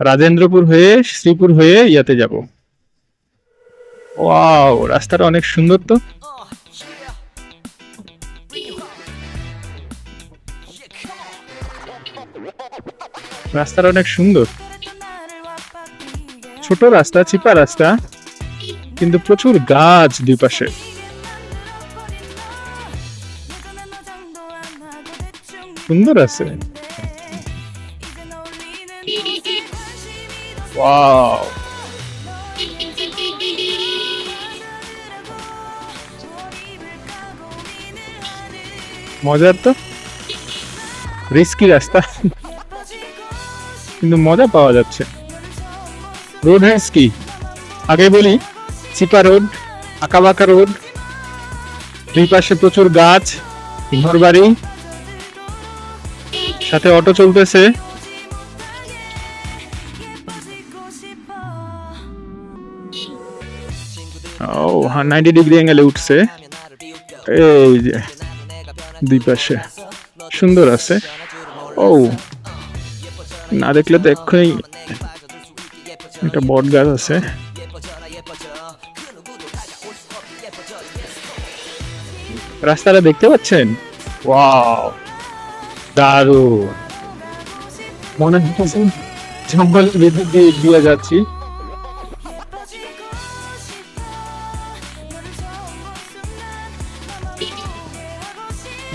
রাজেন্দ্রপুর হয়ে শ্রীপুর হয়ে ইয়াতে যাব। ওয়াও, রাস্তাটা অনেক সুন্দর তো। রাস্তাটা অনেক সুন্দর। ছোট রাস্তা, চিপা রাস্তা, কিন্তু প্রচুর গাছ দুই পাশে সুন্দর আছে। ওয়াও মজার তো? রিস্কি রাস্তা। কিন্তু মজা পাওয়া যাচ্ছে। Road risky. আগে বলি, চিপা রোড, আঁকাবাঁকা রোড, দুই পাশে প্রচুর গাছ ঘর বাড়ি সাথে অটো চলতেছে। ও নাইনটি ডিগ্রি অ্যাঙ্গেলে উঠছে। এই যে, দুই পাশে। সুন্দর আছে। ও, না দেখলে তো এক্ষুনি একটা বট গাছ আছে। রাস্তাটা দেখতে পাচ্ছেন? ওয়াও, দারুণ। মনে হচ্ছে জঙ্গলের ভেতর দিয়ে এগিয়ে যাচ্ছি।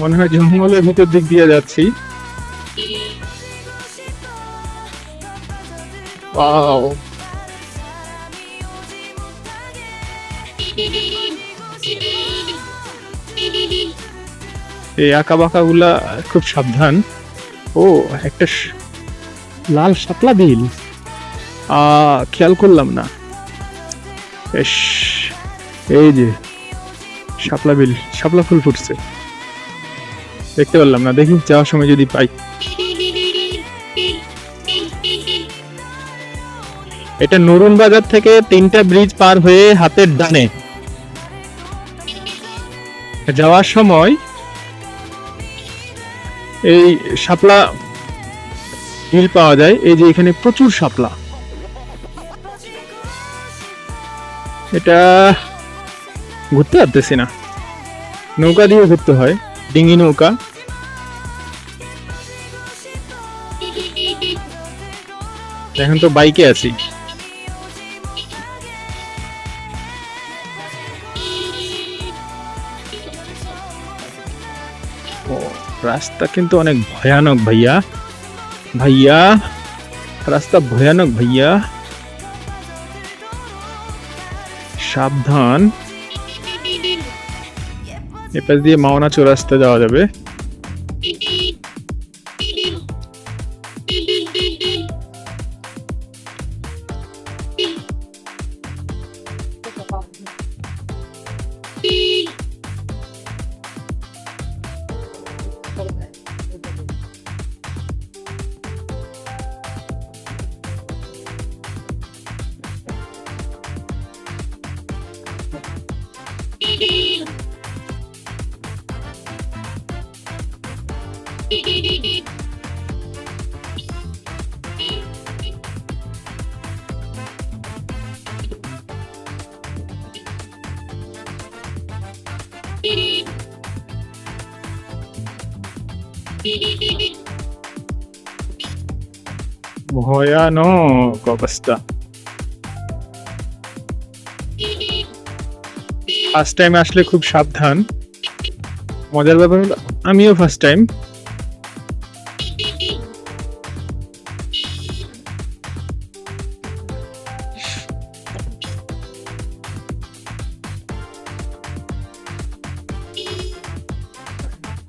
মনে হয় জঙ্গলের ভিতর দিক দিয়ে যাচ্ছি। ওয়াও এই আঁকা বাঁকা গুলা খুব সাবধান। ও একটা লাল শাপলা বিল। আ খেয়াল করলাম না। বেশ এই যে শাপলা বিল শাপলা ফুল ফুটছে। দেখতে পারলাম না, দেখি যাওয়ার সময় যদি পাই। এটা নরুন বাজার থেকে তিনটা ব্রিজ পার হয়ে হাতের ডানে। যাওয়ার সময় এই শাপলা হিল পাওয়া যায়, এই যে এখানে প্রচুর শাপলা। এটা ঘুরতে পারতেছি না। নৌকা দিয়ে ঘুরতে হয়। ডিঙি নৌকা। এখন তো বাইকে আছি। রাস্তা কিন্তু অনেক ভয়ানক ভাইয়া। ভাইয়া, রাস্তা ভয়ানক ভাইয়া। সাবধান। এপাশ দিয়ে মাওনা চৌরাস্তা যাওয়া যাবে। ভয়ানক অবস্থা ফার্স্ট টাইম আসলে খুব সাবধান। মজার ব্যাপার আমিও ফার্স্ট টাইম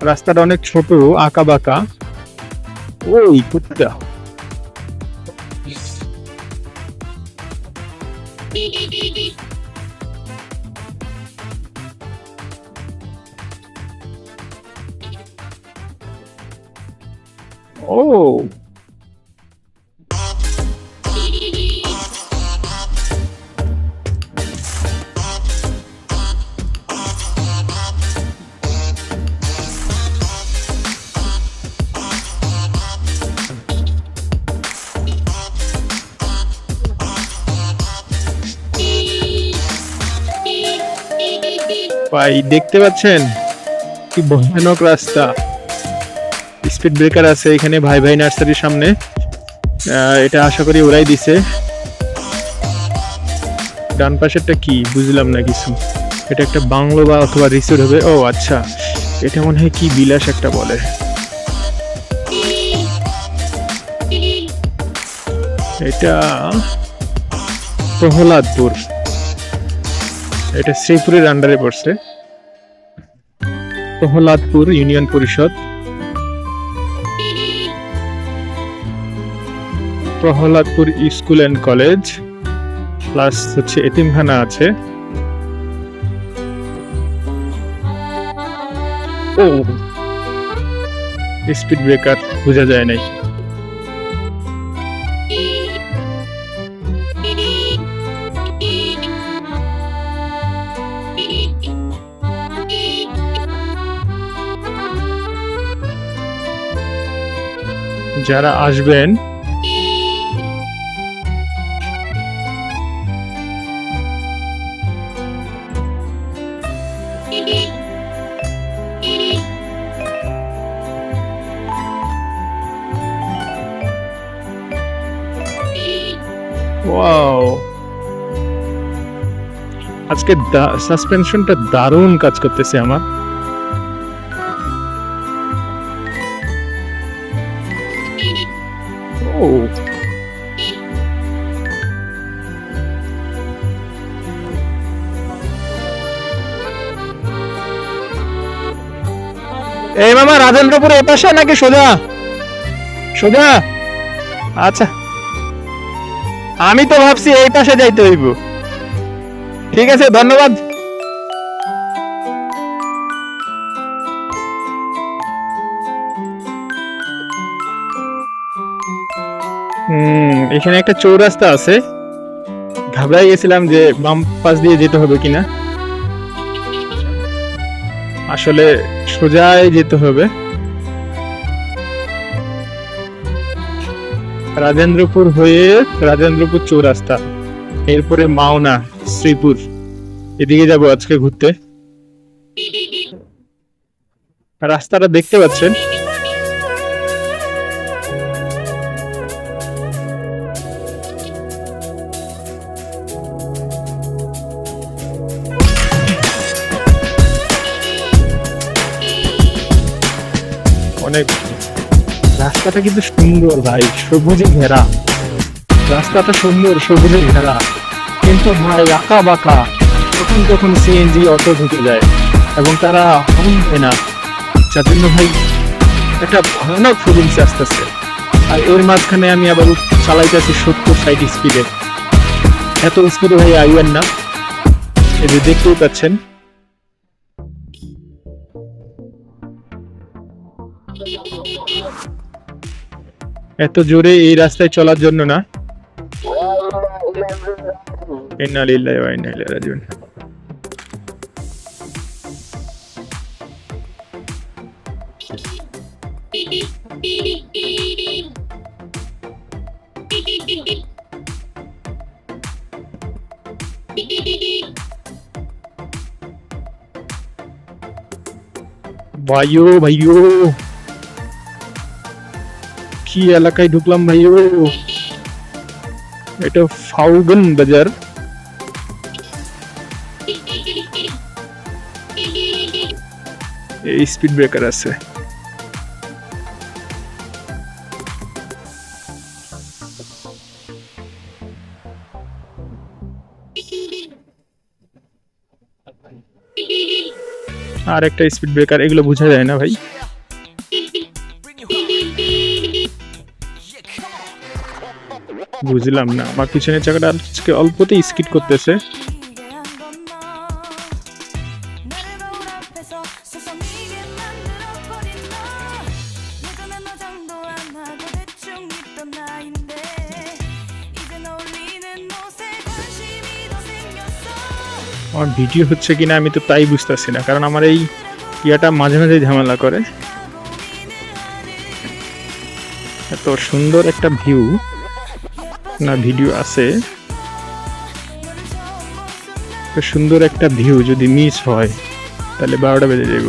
রাস্তাটা অনেক ছোট আঁকা বাঁকা ওই কুত্তা। ও। ভাই, দেখতে পাচ্ছেন? কি ভয়ানক রাস্তা। স্পিড ব্রেকার আছে এখানে ভাই ভাই নার্সারির সামনে। এটা আশা করি ওরাই দিছে। ডান পাশেরটা কি? বুঝলাম না কিছু। এটা একটা বাংলো বা অথবা রিসোর্ট হবে। ও আচ্ছা। এটা মনে হয় কি বিলাস একটা বলে। এটা প্রহ্লাদপুর। এটা শ্রীপুরের আন্ডারে পড়ছে। Prahladpur union Parishad Prahladpur school and college plus হচ্ছে এতিমখানা আছে। ও স্পিড ব্রেকার বোঝা যায় নাই। যারা আসবেন আজকে সাসপেনশনটা দারুণ কাজ করতেছে আমার। মামা রাজেন্দ্রপুর এ পাশে নাকি সোজা? সোজা? আচ্ছা। আমি তো ভাবছি এই পাশে যাইতে হইব। ঠিক আছে, ধন্যবাদ। হুম, এখানে একটা চৌরাস্তা আছে। ঘাবড়াই গেছিলাম যে বাম পাশ দিয়ে যেতে হবে কিনা। আসলে সোজাই যেতে হবে। রাজেন্দ্রপুর হয়ে রাজেন্দ্রপুর চৌরাস্তা, এরপরে মাওনা, শ্রীপুর। এদিকে যাব আজকে ঘুরতে। রাস্তাটা দেখতে পাচ্ছেন? রাস্তাটা কিন্তু সুন্দর ভাই, সবুজে ঘেরা। রাস্তাটা সুন্দর, সবুজে ঘেরা। কিন্তু ভাই আঁকা বাঁকা তখন তখন সিএনজি অটো ঢুকে যায় এবং তারা দেয় না। যার জন্য ভাই একটা ভয়ানক ফিলিংস আসতেছে। আর এর মাঝখানে আমি আবার চালাইতেছি সত্তর ষাট স্পিডে এত স্পিডে ভাই আইবেন না। এই যে দেখতেই পাচ্ছেন। এত জোরে এই রাস্তায় চলার জন্য না? ভাইও ভাইও কি এলাকায় ঢুকলাম ভাইও এটা ফাউগন বাজার। এই স্পিড ব্রেকার আছে। আর একটা স্পিড ব্রেকার এগুলো বোঝা যায় না ভাই। বুঝলাম না। আমার পিছনের চাকাটা আজকে অল্পতেই স্কিড করতেছে। আমার ভিডিও হচ্ছে কিনা আমি তো তাই বুঝতেছি না, কারণ আমার এই ইয়াটা মাঝে মাঝে ঝামেলা করে। এত সুন্দর একটা ভিউ না ভিডিও আছে। সুন্দর একটা ভিউ যদি মিস হয়, তাহলে বারোটা বেজে যাব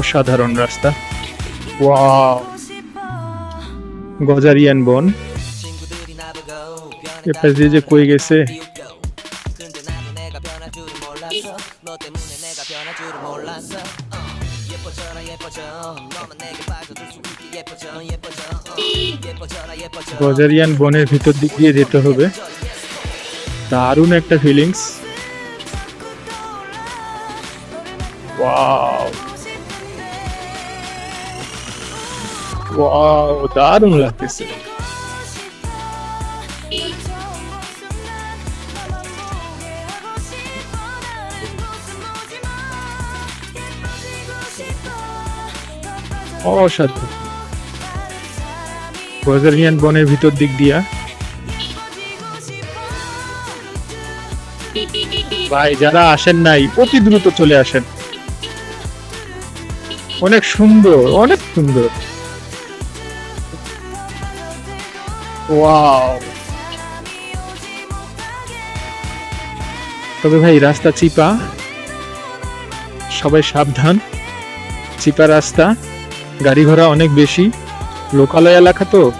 অসাধারণ রাস্তা। গজারিয়ান বন। এ পাশ দিয়ে যে কই গেছে? গজারিয়ান বনের ভিতর দিক দিয়ে যেতে হবে। দারুণ একটা ফিলিংস দারুণ লাগতেছে। অসাধ্য গজারিয়ান বনের ভিতর দিক দিয়া। ভাই, যারা আসেন নাই, অতি দ্রুত চলে আসেন। অনেক সুন্দর অনেক সুন্দর। ওয়াও। তবে ভাই, রাস্তা চিপা। সবাই সাবধান। চিপা রাস্তা। গাড়ি ঘোড়া অনেক বেশি। লোকালয় এলাকা তো।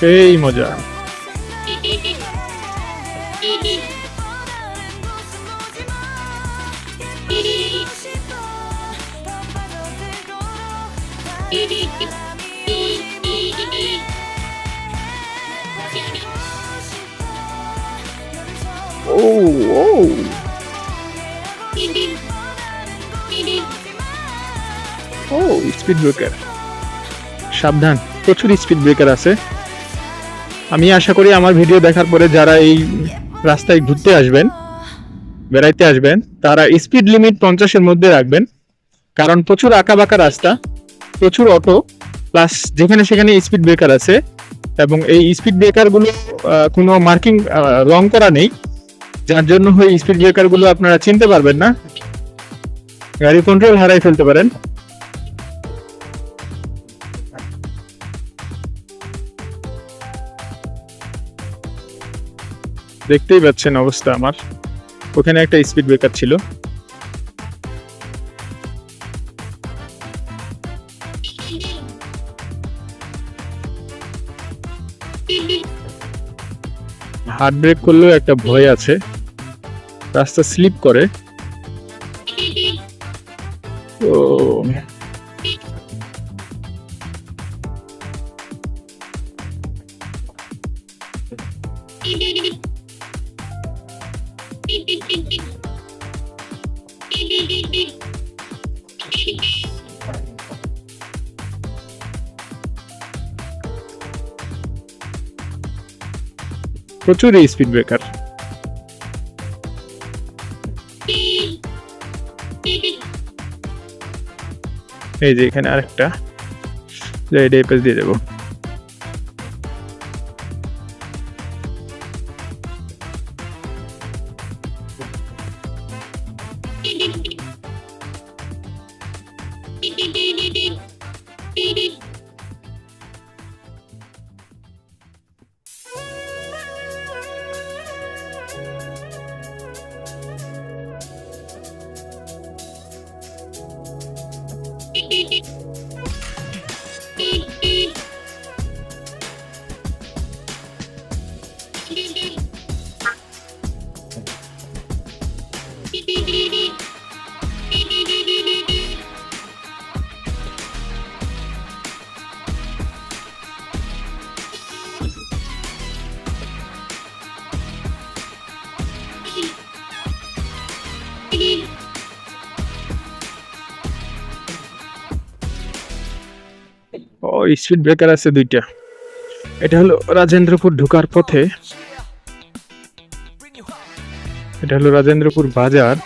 সেই মজা। ও স্পিড ব্রেকার সাবধান, প্রচুর স্পিড ব্রেকার আছে। আমি আশা করি আমার ভিডিও দেখার পরে যারা এই রাস্তায় ঘুরতে আসবেন, বেড়াইতে আসবেন, তারা স্পিড লিমিট পঞ্চাশের মধ্যে রাখবেন। কারণ প্রচুর আঁকা বাঁকা রাস্তা, প্রচুর অটো প্লাস যেখানে সেখানে স্পিড ব্রেকার আছে। এবং এই স্পিড ব্রেকারগুলো কোনো মার্কিং রং করা নেই। যার জন্য হয় স্পিড ব্রেকারগুলো আপনারা চিনতে পারবেন না। গাড়ি কন্ট্রোল হারাই ফেলতে পারেন। দেখতেই পাচ্ছেন অবস্থা আমার। ওখানে একটা স্পিড ব্রেকার ছিল। হার্ট ব্রেক করলেও একটা ভয় আছে। রাস্তা স্লিপ করে। ও প্রচুর স্পিড ব্রেকার এই যে এখানে আরেকটা এই পাশ দিয়ে দেবো। Thank you. স্পিড ব্রেকার আছে দুইটা। এটা হলো রাজেন্দ্রপুর ঢুকার পথে। এটা হলো রাজেন্দ্রপুর বাজার।